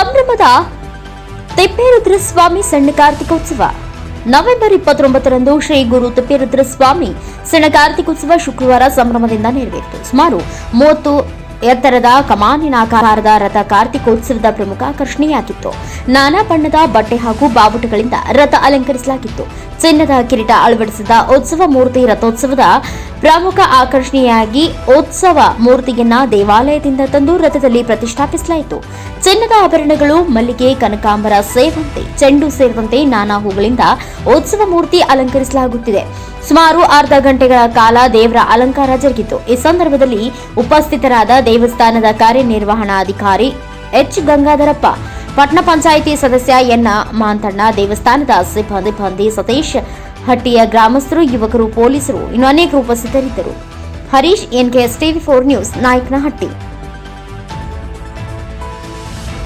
ಸಂಭ್ರಮದ ತಿಪ್ಪೇರುದ್ರ ಸ್ವಾಮಿ ಸಣ್ಣ ಕಾರ್ತಿಕೋತ್ಸವ. ನವೆಂಬರ್ ಇಪ್ಪತ್ತೊಂಬತ್ತರಂದು ಶ್ರೀ ಗುರು ತಿಪ್ಪೇರುದ್ರ ಸ್ವಾಮಿ ಸಣ್ಣ ಕಾರ್ತಿಕೋತ್ಸವ ಶುಕ್ರವಾರ ಸಂಭ್ರಮದಿಂದ ನೆರವೇರಿತು. ಸುಮಾರು ಮೂವತ್ತು ಎತ್ತರದ ಕಮಾನಿನಾಕಾರದ ರಥ ಕಾರ್ತಿಕೋತ್ಸವದ ಪ್ರಮುಖ ಆಕರ್ಷಣೆಯಾಗಿತ್ತು. ನಾನಾ ಬಣ್ಣದ ಬಟ್ಟೆ ಹಾಗೂ ಬಾವುಟಗಳಿಂದ ರಥ ಅಲಂಕರಿಸಲಾಗಿತ್ತು. ಚಿನ್ನದ ಕಿರೀಟ ಅಳವಡಿಸಿದ ಉತ್ಸವ ಮೂರ್ತಿ ರಥೋತ್ಸವದ ಪ್ರಮುಖ ಆಕರ್ಷಣೆಯಾಗಿ ಉತ್ಸವ ಮೂರ್ತಿಯನ್ನ ದೇವಾಲಯದಿಂದ ತಂದು ರಥದಲ್ಲಿ ಪ್ರತಿಷ್ಠಾಪಿಸಲಾಯಿತು. ಚಿನ್ನದ ಆಭರಣಗಳು, ಮಲ್ಲಿಗೆ, ಕನಕಾಂಬರ ಸೇವಂತೆ ಚೆಂಡು ಸೇರಿದಂತೆ ನಾನಾ ಹೂಗಳಿಂದ ಉತ್ಸವ ಮೂರ್ತಿ ಅಲಂಕರಿಸಲಾಗುತ್ತಿದೆ. ಸುಮಾರು ಅರ್ಧ ಗಂಟೆಗಳ ಕಾಲ ದೇವರ ಅಲಂಕಾರ ಜರುಗಿತು. ಈ ಸಂದರ್ಭದಲ್ಲಿ ಉಪಸ್ಥಿತರಾದ ದೇವಸ್ಥಾನದ ಕಾರ್ಯನಿರ್ವಹಣಾಧಿಕಾರಿ ಎಚ್. ಗಂಗಾಧರಪ್ಪ ಪಟ್ಟಣ ಪಂಚಾಯಿತಿ ಸದಸ್ಯ ಎನ್ನ ಮಾಂತಣ್ಣ, ದೇವಸ್ಥಾನದ ಸಿಬ್ಬಂದಿ ಬಂದಿ ಸತೀಶ್, ಹಟ್ಟಿಯ ಗ್ರಾಮಸ್ಥರು, ಯುವಕರು, ಪೊಲೀಸರು ಇನ್ನು ಅನೇಕರು ಉಪಸ್ಥಿತರಿದ್ದರು. Harish NKS TV four news, Nayakanahatti.